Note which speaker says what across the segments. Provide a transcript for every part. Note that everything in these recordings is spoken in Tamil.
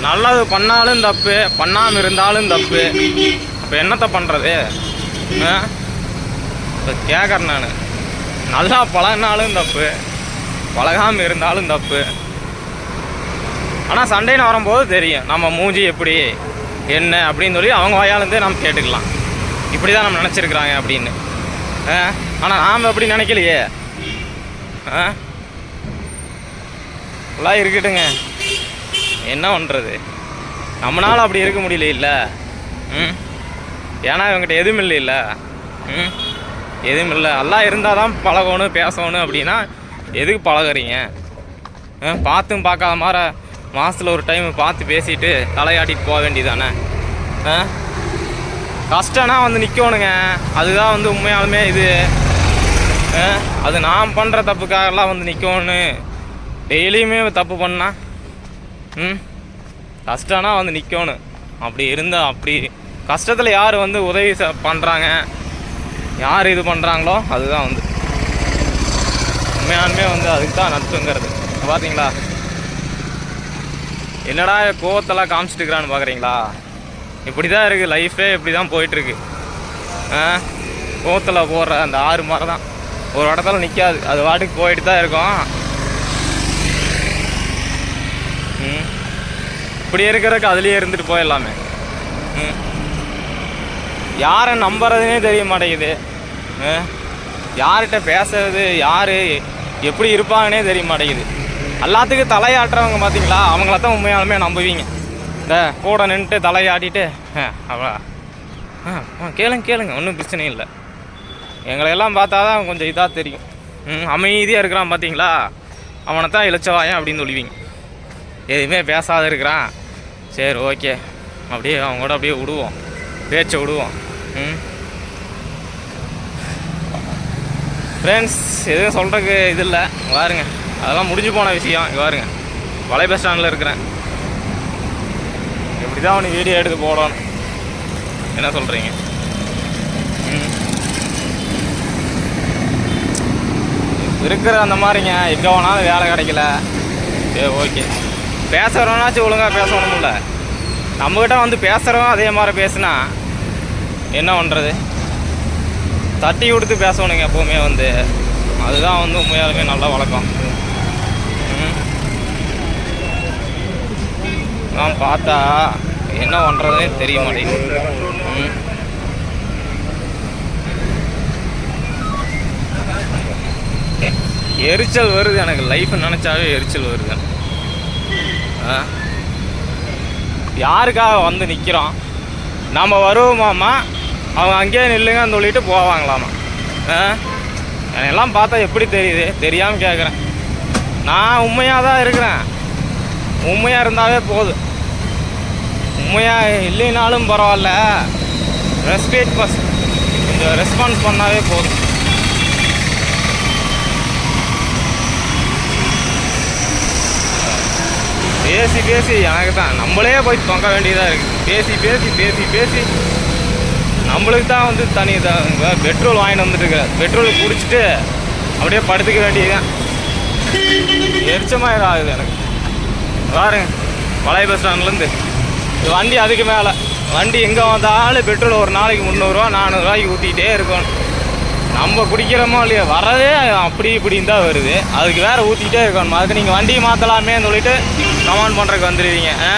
Speaker 1: நல்லது பண்ணாலும் தப்பு பண்ணாமல் இருந்தாலும் தப்பு. இப்போ என்னத்தை பண்ணுறது இப்போ கேட்குறேன் நான். நல்லா பழகினாலும் தப்பு பழகாமல் இருந்தாலும் தப்பு. ஆனால் சண்டைன்னு வரும்போது தெரியும் நம்ம மூஞ்சி எப்படி என்ன அப்படின்னு சொல்லி அவங்க வாயாலேருந்தே நம்ம கேட்டுக்கலாம். இப்படி தான் நம்ம நினச்சிருக்கிறாங்க அப்படின்னு. ஆனால் நாம் அப்படி நினைக்கலையே. ஆ? எல்லாம் இருக்கட்டுங்க. என்ன பண்ணுறது நம்மளால் அப்படி இருக்க முடியல இல்லை? ம்? ஏன்னா இவங்ககிட்ட எதுவும் இல்லைல்ல ம்? எதுவும் இல்லை. எல்லாம் இருந்தால் தான் பழகணும் பேசணும் அப்படின்னா எதுக்கு பழகுறீங்க? ஆ, பார்த்தும் பார்க்காத மாதிரி மாதத்தில் ஒரு டைம் பார்த்து பேசிட்டு தலையாட்டிட்டு போக வேண்டியதானே ஆ? கஷ்டம்னா வந்து நிற்கணுங்க அதுதான் வந்து உண்மையாலுமே இது. ஆ, அது நான் பண்ணுற தப்புக்காகலாம் வந்து நிற்கணும் டெய்லியுமே தப்பு பண்ணால் ம் கஷ்டம்னா வந்து நிற்கணும் அப்படி இருந்தால் அப்படி. கஷ்டத்தில் யார் வந்து உதவி ச பண்ணுறாங்க யார் இது பண்ணுறாங்களோ அதுதான் வந்து. உண்மையாலுமே வந்து அதுக்கு தான் நட்புங்கிறது. பார்த்தீங்களா என்னடா கோவத்தெல்லாம் காமிச்சிட்டு இருக்கிறான்னு பார்க்குறீங்களா இப்படி தான் இருக்குது லைஃபே இப்படி தான் போயிட்டுருக்கு. ஆ? கோவத்தில் போடுற அந்த ஆறு மாதிரி தான் ஒரு இடத்துல நிற்காது அது வாட்டுக்கு போயிட்டு தான் இருக்கும் ம் இப்படி இருக்கிறதுக்கு அதுலேயே இருந்துட்டு போயிடலாமே ம். யாரை நம்புறதுனே தெரிய மாட்டேங்குது. ஆ? யார்கிட்ட பேசுறது யார் எப்படி இருப்பாங்கன்னே தெரிய மாட்டேங்குது. எல்லாத்துக்கும் தலையாட்டுறவங்க பார்த்தீங்களா அவங்கள தான் உண்மையாலுமே நம்புவீங்க. இந்த கூட நின்றுட்டு தலையாட்டிட்டு அவ்வளோ ஆ கேளுங்க கேளுங்க ஒன்றும் பிரச்சனை இல்லை. எங்களையெல்லாம் பார்த்தா தான் கொஞ்சம் இதாக தெரியும். ம் அமைதியாக இருக்கிறான் பார்த்தீங்களா அவனை தான் இழைச்சவாயன் அப்படின்னு சொல்லுவீங்க. எதுவுமே பேசாத இருக்கிறான். சரி ஓகே. அப்படியே அவங்க கூட அப்படியே விடுவோம். பேச்சை விடுவோம். ம். ஃப்ரெண்ட்ஸ் எதுவும் சொல்கிறதுக்கு இது இல்லை. வாருங்க பாருங்க. அதெல்லாம் முடிஞ்சு போன விஷயம். இங்க பாருங்க. வலை பஸ் ஸ்டாண்டில் இருக்கிறேன். இப்படி தான் அவனுக்கு வீடியோ எடுத்து போடணும். என்ன சொல்கிறீங்க இருக்கிற அந்த மாதிரிங்க. எங்கே வேணாலும் வேலை கிடைக்கல. சரி ஓகே. பேசுகிறவனாச்சும் ஒழுங்காக பேசணும்ல. நம்மக்கிட்ட வந்து பேசுகிறவன் அதே மாதிரி பேசுனா என்ன பண்ணுறது தட்டி கொடுத்து பேசணுங்க எப்போவுமே வந்து. அதுதான் வந்து உண்மையாலுமே நல்ல வழக்கம். நான் பார்த்தா என்ன பண்ணுறதுனே தெரிய மாட்டேங்குது. எரிச்சல் வருது எனக்கு. லைஃப் நினச்சாவே எரிச்சல் வருது. யாருக்காக வந்து நிற்கிறோம் நம்ம வருவோமாமா அவங்க அங்கேயே நில்லுங்கன்னு சொல்லிட்டு போவாங்களாமா? எல்லாம் பார்த்தா எப்படி தெரியுது? தெரியாமல் கேட்குறேன் நான் உண்மையாக தான் இருக்கிறேன். உண்மையாக இருந்தாவே போதும் உண்மையாக இல்லைனாலும் பரவாயில்ல. ரெஸ்பெக்ட் பஸ் கொஞ்சம் ரெஸ்பான்ஸ் பண்ணாவே போதும். பேசி பேசி எனக்கு தான். நம்மளே போய் தொங்க வேண்டியதாக இருக்குது பேசி பேசி பேசி பேசி. நம்மளுக்கு தான் வந்து தனி தான் பெட்ரோல் வாங்கிட்டு வந்துட்டுருக்க பெட்ரோல் குடிச்சிட்டு அப்படியே படுத்துக்க வேண்டியதுதான். எரிச்சமாக ஆகுது எனக்கு. பாருங்க பழைய பஸ் ஸ்டாண்ட்லேருந்து வண்டி அதுக்கு மேலே. வண்டி எங்கே வந்தாலும் பெட்ரோல் ஒரு நாளைக்கு முந்நூறுரூவா நானூறுரூவாய்க்கு ஊற்றிக்கிட்டே இருக்கணும். நம்ம குடிக்கிறோமோ இல்லையோ வரதே அப்படி இப்படின்னு தான் வருது. அதுக்கு வேறு ஊற்றிக்கிட்டே இருக்கணும். அதுக்கு நீங்கள் வண்டியை மாற்றலாமேன்னு சொல்லிட்டு கமாண்ட் பண்ணுறதுக்கு வந்துடுவீங்க ஆ?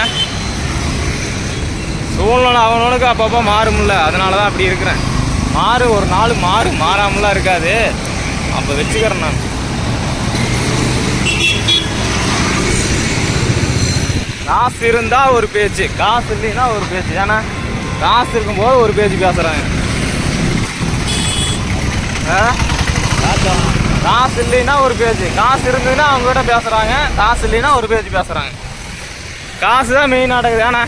Speaker 1: சூழ்நிலை அவனவனுக்கு அப்பப்போ மாறும்ல. அதனால தான் அப்படி இருக்கிறேன். மாறு ஒரு நாள் மாறு மாறாமலாம் இருக்காது. அப்போ வச்சுக்கிறேன் நான். காசு இருந்தால் ஒரு பேச்சு. காசு இல்லைன்னா ஒரு பேச்சு. ஏன்னா காசு இருக்கும்போது ஒரு பேச்சு பேசுகிறாங்க காசு இல்லைன்னா ஒரு பேஜ். காசு இருந்ததுன்னா அவங்க கிட்ட பேசுகிறாங்க காசு இல்லைன்னா ஒரு பேஜ் பேசுகிறாங்க காசு தான் மெயின் நாடகம் ஏன்னா